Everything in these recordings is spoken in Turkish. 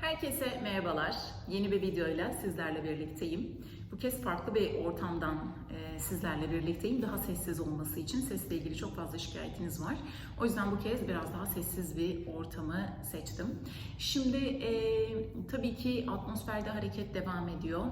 Herkese merhabalar. Yeni bir videoyla sizlerle birlikteyim. Bu kez farklı bir ortamdan e, sizlerle birlikteyim. Daha sessiz olması için sesle ilgili çok fazla şikayetiniz var. O yüzden bu kez biraz daha sessiz bir ortamı seçtim. Şimdi e, tabii ki atmosferde hareket devam ediyor.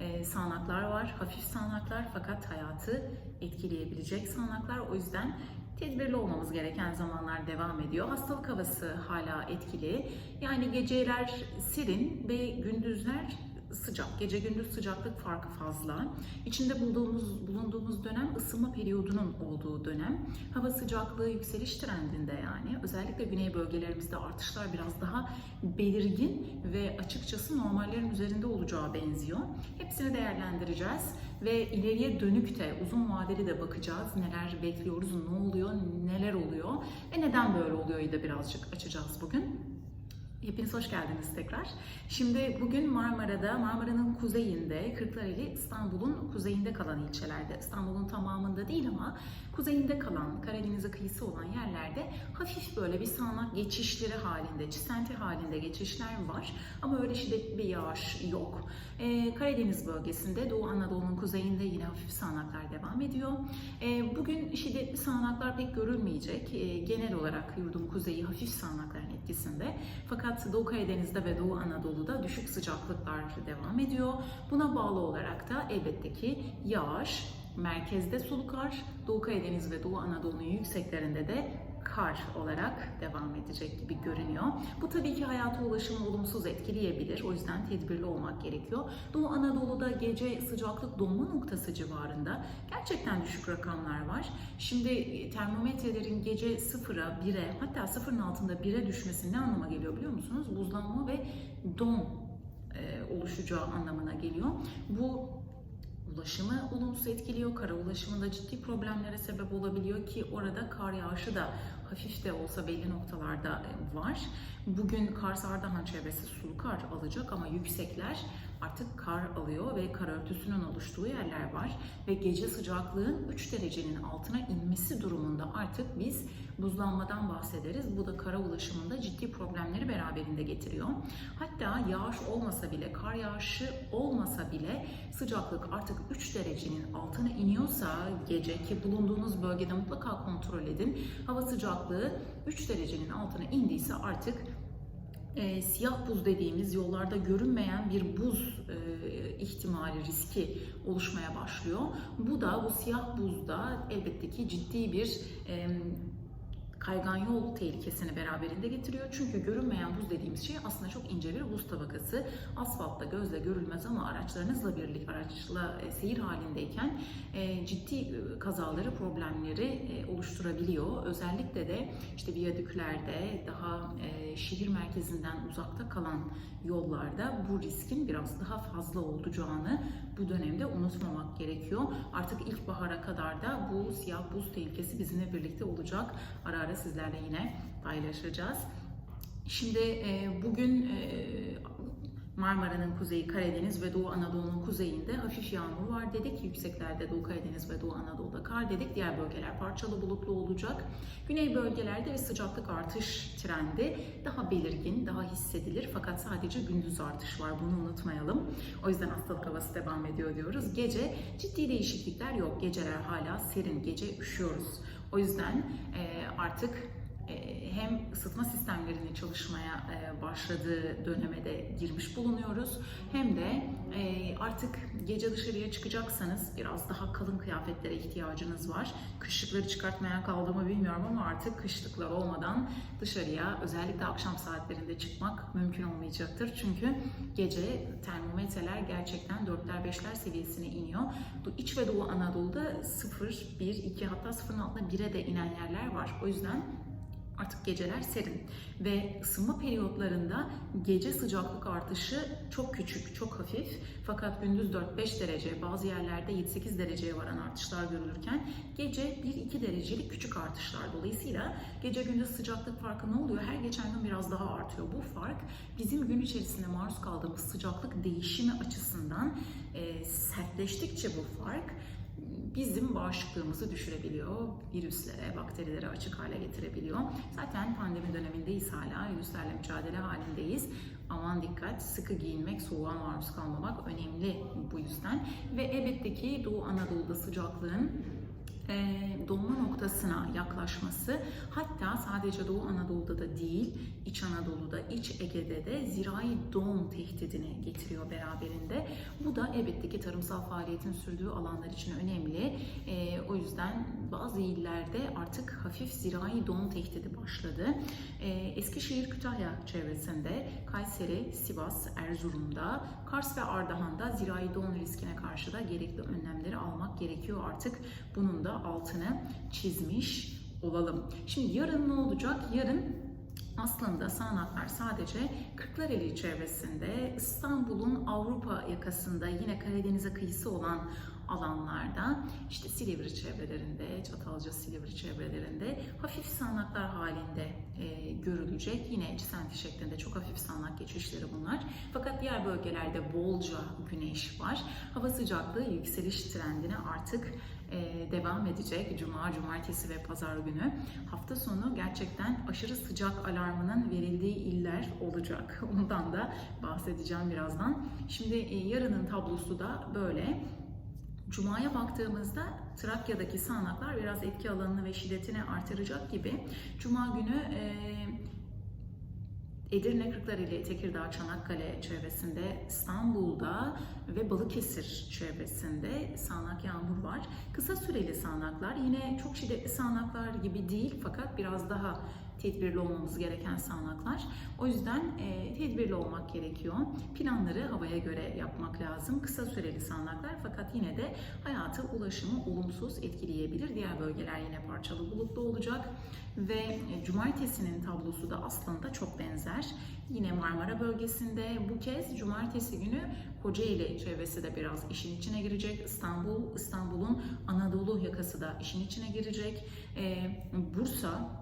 E, sağanaklar var, hafif sağanaklar fakat hayatı etkileyebilecek sağanaklar. O yüzden tedbirli olmamız gereken zamanlar devam ediyor. Hastalık havası hala etkili. Yani geceler serin ve gündüzler sıcak. Gece gündüz sıcaklık farkı fazla. İçinde bulunduğumuz bulunduğumuz dönem ısınma periyodunun olduğu dönem. Hava sıcaklığı yükseliş trendinde yani. Özellikle güney bölgelerimizde artışlar biraz daha belirgin ve açıkçası normallerin üzerinde olacağı benziyor. Hepsini değerlendireceğiz ve ileriye dönük de uzun vadeli de bakacağız. Neler bekliyoruz, ne oluyor, neler oluyor ve neden böyle oluyor da birazcık açacağız bugün. Hepiniz hoş geldiniz tekrar. Şimdi bugün Marmara'da, Marmara'nın kuzeyinde, Kırklareli İstanbul'un kuzeyinde kalan ilçelerde, İstanbul'un tamamında değil ama kuzeyinde kalan, Karadeniz'e kıyısı olan yerlerde hafif böyle bir sağanak geçişleri halinde, çisenti halinde geçişler var. Ama öyle şiddetli bir yağış yok. Ee, Karadeniz bölgesinde, Doğu Anadolu'nun kuzeyinde yine hafif sağanaklar devam ediyor. Ee, bugün şiddetli sağanaklar pek görülmeyecek. Ee, genel olarak yurdun kuzeyi hafif sağanakların etkisinde. Fakat Doğu Karadeniz'de ve Doğu Anadolu'da düşük sıcaklıklar devam ediyor. Buna bağlı olarak da elbette ki yağış, merkezde sulu kar, Doğu Karadeniz ve Doğu Anadolu'nun yükseklerinde de kar olarak devam edecek gibi görünüyor. Bu tabii ki hayata ulaşımı olumsuz etkileyebilir. O yüzden tedbirli olmak gerekiyor. Doğu Anadolu'da gece sıcaklık donma noktası civarında gerçekten düşük rakamlar var. Şimdi e, termometrelerin gece sıfıra, bire hatta sıfırın altında bire düşmesi ne anlama geliyor biliyor musunuz? Buzlanma ve don e, oluşacağı anlamına geliyor. Bu ulaşımı olumsuz etkiliyor. Kara ulaşımında ciddi problemlere sebep olabiliyor ki orada kar yağışı da hafif de olsa belli noktalarda e, var. Bugün Kars Ardahan çevresi sulu kar alacak ama yüksekler artık kar alıyor ve kar örtüsünün oluştuğu yerler var ve gece sıcaklığın 3 derecenin altına inmesi durumunda artık biz buzlanmadan bahsederiz. Bu da kara ulaşımında ciddi problemleri beraberinde getiriyor. Hatta yağış olmasa bile, kar yağışı olmasa bile sıcaklık artık 3 derecenin altına iniyorsa gece ki bulunduğunuz bölgede mutlaka kontrol edin. Hava sıcaklığı 3 derecenin altına indiyse artık e, siyah buz dediğimiz yollarda görünmeyen bir buz e, ihtimali, riski oluşmaya başlıyor. Bu da bu siyah buzda elbette ki ciddi bir e, kaygan yol tehlikesini beraberinde getiriyor. Çünkü görünmeyen buz dediğimiz şey aslında çok ince bir buz tabakası. Asfaltta gözle görülmez ama araçlarınızla birlikte araçla e, seyir halindeyken e, ciddi e, kazaları, problemleri e, oluşturabiliyor. Özellikle de işte viyadüklerde daha e, şehir merkezinden uzakta kalan yollarda bu riskin biraz daha fazla olacağını bu dönemde unutmamak gerekiyor. Artık ilkbahara kadar da bu siyah buz tehlikesi bizimle birlikte olacak. Ara ara sizlerle yine paylaşacağız. Şimdi e, bugün e, Marmara'nın kuzeyi, Karadeniz ve Doğu Anadolu'nun kuzeyinde hafif yağmur var dedik. Yükseklerde Doğu Karadeniz ve Doğu Anadolu'da kar dedik. Diğer bölgeler parçalı bulutlu olacak. Güney bölgelerde ve sıcaklık artış trendi daha belirgin, daha hissedilir. Fakat sadece gündüz artış var. Bunu unutmayalım. O yüzden hastalık havası devam ediyor diyoruz. Gece ciddi değişiklikler yok. Geceler hala serin. Gece üşüyoruz. O yüzden artık hem ısıtma sistemlerinin çalışmaya e, başladığı döneme de girmiş bulunuyoruz. Hem de e, artık gece dışarıya çıkacaksanız biraz daha kalın kıyafetlere ihtiyacınız var. Kışlıkları çıkartmaya kaldığımı bilmiyorum ama artık kışlıklar olmadan dışarıya özellikle akşam saatlerinde çıkmak mümkün olmayacaktır. Çünkü gece termometreler gerçekten 4'ler 5'ler seviyesine iniyor. İç ve Doğu Anadolu'da 0, 1, 2 hatta 0'ın altına 1'e de inen yerler var. O yüzden Artık geceler serin ve ısınma periyotlarında gece sıcaklık artışı çok küçük, çok hafif. Fakat gündüz 4-5 derece, bazı yerlerde 7-8 dereceye varan artışlar görülürken gece 1-2 derecelik küçük artışlar. Dolayısıyla gece gündüz sıcaklık farkı ne oluyor? Her geçen gün biraz daha artıyor. Bu fark bizim gün içerisinde maruz kaldığımız sıcaklık değişimi açısından e, sertleştikçe bu fark bizim bağışıklığımızı düşürebiliyor. Virüslere, bakterilere açık hale getirebiliyor. Zaten pandemi dönemindeyiz hala. Virüslerle mücadele halindeyiz. Aman dikkat, sıkı giyinmek, soğuğa maruz kalmamak önemli bu yüzden. Ve elbette ki Doğu Anadolu'da sıcaklığın donma noktasına yaklaşması hatta sadece Doğu Anadolu'da da değil İç Anadolu'da, İç Ege'de de zirai don tehdidini getiriyor beraberinde. Bu da elbette ki tarımsal faaliyetin sürdüğü alanlar için önemli. E, o yüzden bazı illerde artık hafif zirai don tehdidi başladı. E, Eskişehir, Kütahya çevresinde, Kayseri, Sivas, Erzurum'da, Kars ve Ardahan'da zirai don riskine karşı da gerekli önlemleri almak gerekiyor artık. Bunun da altını çizmiş olalım. Şimdi yarın ne olacak? Yarın aslında sağanaklar sadece Kırklareli çevresinde, İstanbul'un Avrupa yakasında yine Karadeniz'e kıyısı olan alanlarda, işte Silivri çevrelerinde, Çatalca Silivri çevrelerinde hafif sağanaklar halinde e, görülecek. Yine çisenti şeklinde çok hafif sağanak geçişleri bunlar. Fakat diğer bölgelerde bolca güneş var. Hava sıcaklığı yükseliş trendine artık e, devam edecek. Cuma, cumartesi ve pazar günü. Hafta sonu gerçekten aşırı sıcak alarmının verildiği iller olacak. Ondan da bahsedeceğim birazdan. Şimdi e, yarının tablosu da böyle. Cuma'ya baktığımızda Trakya'daki sağanaklar biraz etki alanını ve şiddetini artıracak gibi. Cuma günü e, Edirne, Kırklareli, Tekirdağ, Çanakkale çevresinde, İstanbul'da ve Balıkesir çevresinde sağanak yağmur var. Kısa süreli sağanaklar yine çok şiddetli sağanaklar gibi değil fakat biraz daha tedbirli olmamız gereken sağanaklar. O yüzden e, tedbirli olmak gerekiyor. Planları havaya göre yapmak lazım. Kısa süreli sağanaklar fakat yine de hayatı, ulaşımı olumsuz etkileyebilir. Diğer bölgeler yine parçalı bulutlu olacak. Ve e, cumartesinin tablosu da aslında çok benzer. Yine Marmara bölgesinde bu kez cumartesi günü Kocaeli çevresi de biraz işin içine girecek. İstanbul, İstanbul'un Anadolu yakası da işin içine girecek. E, Bursa,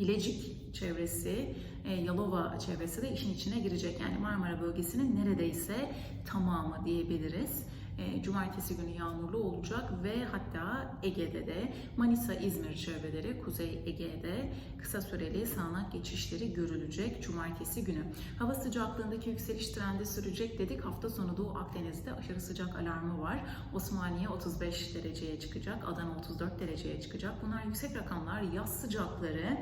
Bilecik çevresi, e, Yalova çevresi de işin içine girecek. Yani Marmara bölgesinin neredeyse tamamı diyebiliriz. E, Cumartesi günü yağmurlu olacak ve hatta Ege'de de Manisa, İzmir çevreleri, Kuzey Ege'de kısa süreli sağanak geçişleri görülecek Cumartesi günü. Hava sıcaklığındaki yükseliş trendi sürecek dedik. Hafta sonu Doğu Akdeniz'de aşırı sıcak alarmı var. Osmaniye 35 dereceye çıkacak, Adana 34 dereceye çıkacak. Bunlar yüksek rakamlar, yaz sıcakları.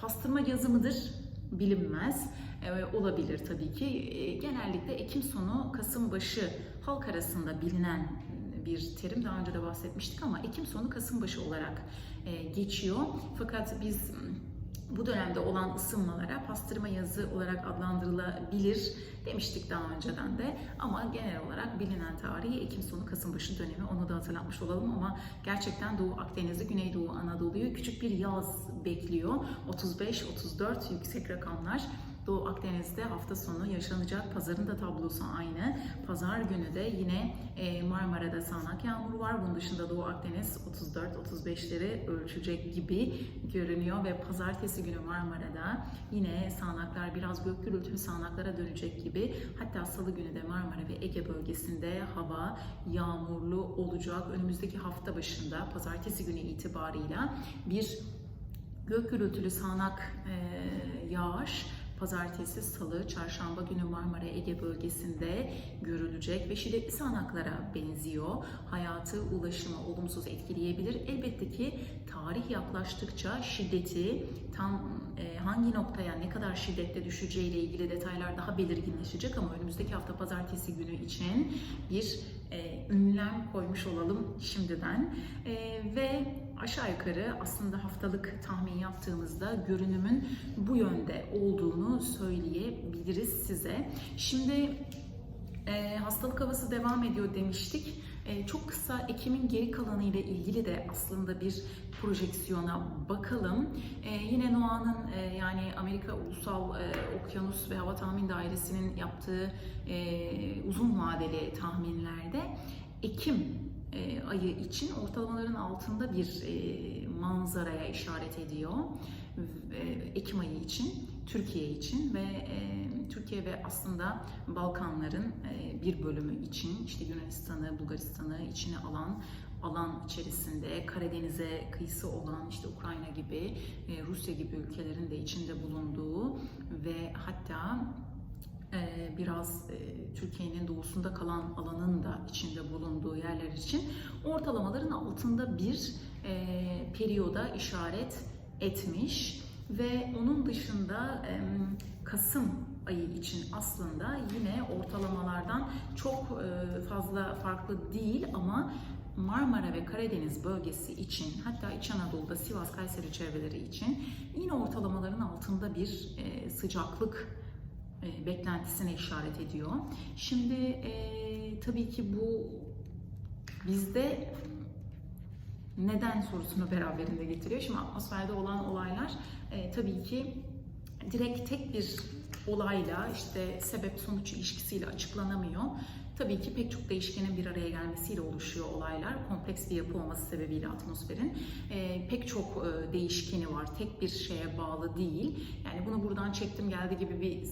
Pastırma yazı mıdır? Bilinmez. E, olabilir tabii ki. E, genellikle Ekim sonu, Kasım başı halk arasında bilinen bir terim. Daha önce de bahsetmiştik ama Ekim sonu, Kasım başı olarak e, geçiyor. Fakat biz bu dönemde olan ısınmalara pastırma yazı olarak adlandırılabilir demiştik daha önceden de ama genel olarak bilinen tarihi Ekim sonu Kasım başı dönemi onu da hatırlatmış olalım ama gerçekten Doğu Akdeniz'i, Güneydoğu Anadolu'yu küçük bir yaz bekliyor. 35-34 yüksek rakamlar. Doğu Akdeniz'de hafta sonu yaşanacak. Pazarın da tablosu aynı. Pazar günü de yine e, Marmara'da sağanak yağmur var. Bunun dışında Doğu Akdeniz 34-35'leri ölçecek gibi görünüyor ve pazartesi günü Marmara'da yine sağanaklar biraz gök gürültülü sağanaklara dönecek gibi. Hatta salı günü de Marmara ve Ege bölgesinde hava yağmurlu olacak. Önümüzdeki hafta başında pazartesi günü itibarıyla bir gök gürültülü sağanak e, yağış pazartesi, salı, çarşamba günü Marmara Ege bölgesinde görülecek ve şiddetli sağanaklara benziyor. Hayatı, ulaşımı olumsuz etkileyebilir. Elbette ki tarih yaklaştıkça şiddeti tam e, hangi noktaya ne kadar şiddette düşeceği ile ilgili detaylar daha belirginleşecek ama önümüzdeki hafta pazartesi günü için bir e, ünlem koymuş olalım şimdiden. E, ve aşağı yukarı aslında haftalık tahmin yaptığımızda görünümün bu yönde olduğunu söyleyebiliriz size. Şimdi e, hastalık havası devam ediyor demiştik. E, çok kısa Ekim'in geri kalanı ile ilgili de aslında bir projeksiyona bakalım. E, yine NOAA'nın e, yani Amerika Ulusal e, Okyanus ve Hava Tahmin Dairesi'nin yaptığı e, uzun vadeli tahminlerde Ekim e, ayı için ortalamaların altında bir e, manzaraya işaret ediyor. E, Ekim ayı için, Türkiye için ve e, Türkiye ve aslında Balkanların bir bölümü için işte Yunanistan'ı, Bulgaristan'ı içine alan alan içerisinde Karadeniz'e kıyısı olan işte Ukrayna gibi, Rusya gibi ülkelerin de içinde bulunduğu ve hatta biraz e, Türkiye'nin doğusunda kalan alanın da içinde bulunduğu yerler için ortalamaların altında bir e, periyoda işaret etmiş ve onun dışında Kasım ayı için aslında yine ortalamalardan çok e, fazla farklı değil ama Marmara ve Karadeniz bölgesi için hatta İç Anadolu'da Sivas Kayseri çevreleri için yine ortalamaların altında bir sıcaklık e, beklentisine işaret ediyor. Şimdi e, tabii ki bu bizde neden sorusunu beraberinde getiriyor. Şimdi atmosferde olan olaylar e, tabii ki direkt tek bir olayla işte sebep sonuç ilişkisiyle açıklanamıyor. Tabii ki pek çok değişkenin bir araya gelmesiyle oluşuyor olaylar. Kompleks bir yapı olması sebebiyle atmosferin e, pek çok e, değişkeni var. Tek bir şeye bağlı değil. Yani bunu buradan çektim geldi gibi bir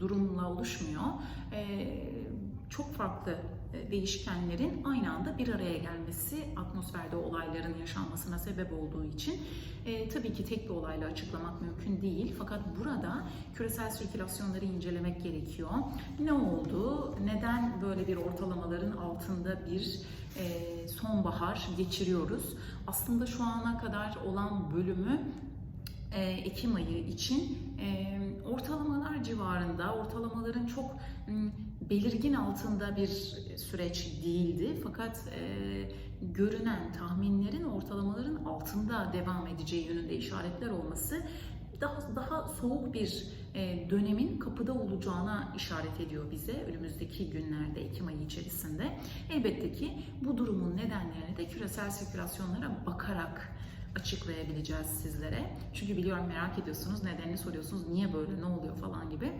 durumla oluşmuyor. E, çok farklı e, değişkenlerin aynı anda bir araya gelmesi atmosferde olayların yaşanmasına sebep olduğu için e, tabii ki tek bir olayla açıklamak mümkün değil. Fakat burada küresel sirkülasyonları incelemek gerekiyor. Ne oldu? Neden böyle bir ortalamaların altında bir e, sonbahar geçiriyoruz? Aslında şu ana kadar olan bölümü Ekim ayı için e, ortalamalar civarında, ortalamaların çok belirgin altında bir süreç değildi. Fakat e, görünen tahminlerin ortalamaların altında devam edeceği yönünde işaretler olması daha daha soğuk bir e, dönemin kapıda olacağına işaret ediyor bize önümüzdeki günlerde Ekim ayı içerisinde. Elbette ki bu durumun nedenlerini de küresel sirkülasyonlara bakarak açıklayabileceğiz sizlere. Çünkü biliyorum merak ediyorsunuz, nedenini soruyorsunuz, niye böyle, ne oluyor falan gibi.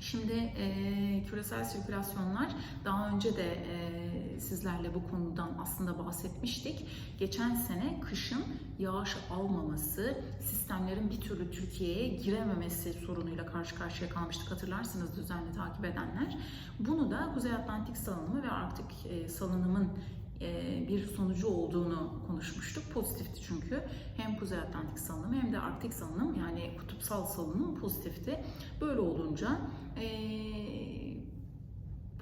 Şimdi e, küresel sirkülasyonlar daha önce de e, sizlerle bu konudan aslında bahsetmiştik. Geçen sene kışın yağış almaması, sistemlerin bir türlü Türkiye'ye girememesi sorunuyla karşı karşıya kalmıştık hatırlarsınız düzenli takip edenler. Bunu da Kuzey Atlantik salınımı ve Arktik e, salınımın bir sonucu olduğunu konuşmuştuk. Pozitifti çünkü. Hem Kuzey Atlantik salınımı hem de Arktik salınım yani kutupsal salınım pozitifti. Böyle olunca e,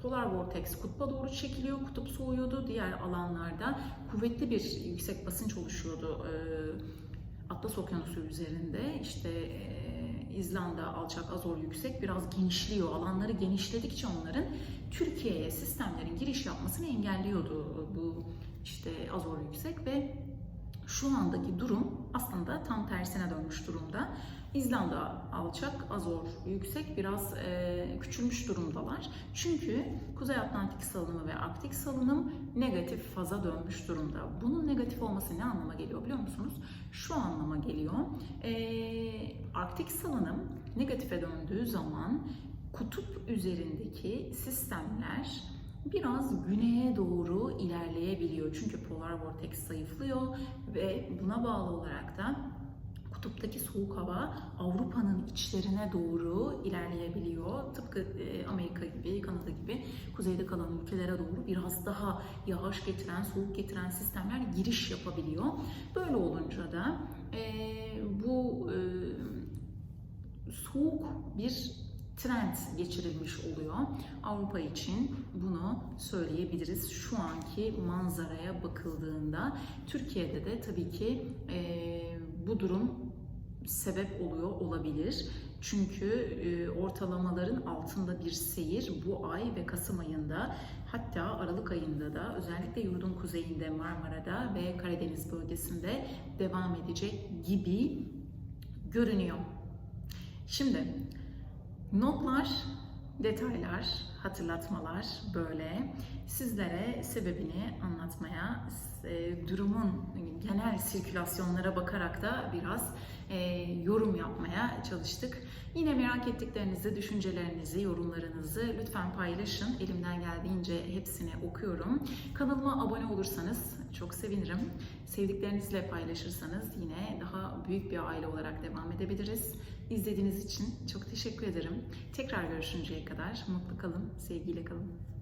polar vortex kutba doğru çekiliyor, kutup soğuyordu. Diğer alanlarda kuvvetli bir yüksek basınç oluşuyordu. E, Atlas Okyanusu üzerinde işte İzlanda alçak, Azor yüksek biraz genişliyor. Alanları genişledikçe onların Türkiye'ye sistemlerin giriş yapmasını engelliyordu bu işte Azor yüksek ve şu andaki durum aslında tam tersine dönmüş durumda. İzlanda alçak, Azor yüksek, biraz e, küçülmüş durumdalar. Çünkü Kuzey Atlantik salınımı ve Arktik salınım negatif faza dönmüş durumda. Bunun negatif olması ne anlama geliyor biliyor musunuz? Şu anlama geliyor. E, Arktik salınım negatife döndüğü zaman kutup üzerindeki sistemler biraz güneye doğru ilerleyebiliyor. Çünkü polar vortex zayıflıyor ve buna bağlı olarak da kutuptaki soğuk hava Avrupa'nın içlerine doğru ilerleyebiliyor. Tıpkı e, Amerika gibi, Kanada gibi kuzeyde kalan ülkelere doğru biraz daha yağış getiren, soğuk getiren sistemler giriş yapabiliyor. Böyle olunca da e, bu e, soğuk bir trend geçirilmiş oluyor. Avrupa için bunu söyleyebiliriz. Şu anki manzaraya bakıldığında Türkiye'de de tabii ki e, bu durum sebep oluyor olabilir. Çünkü e, ortalamaların altında bir seyir bu ay ve Kasım ayında hatta Aralık ayında da özellikle yurdun kuzeyinde Marmara'da ve Karadeniz bölgesinde devam edecek gibi görünüyor. Şimdi notlar, detaylar, hatırlatmalar böyle sizlere sebebini anlatmaya, e, durumun genel sirkülasyonlara bakarak da biraz e, yorum yapmaya çalıştık. Yine merak ettiklerinizi, düşüncelerinizi, yorumlarınızı lütfen paylaşın. Elimden geldiğince hepsini okuyorum. Kanalıma abone olursanız çok sevinirim. Sevdiklerinizle paylaşırsanız yine daha büyük bir aile olarak devam edebiliriz. İzlediğiniz için çok teşekkür ederim. Tekrar görüşünceye kadar mutlu kalın, sevgiyle kalın.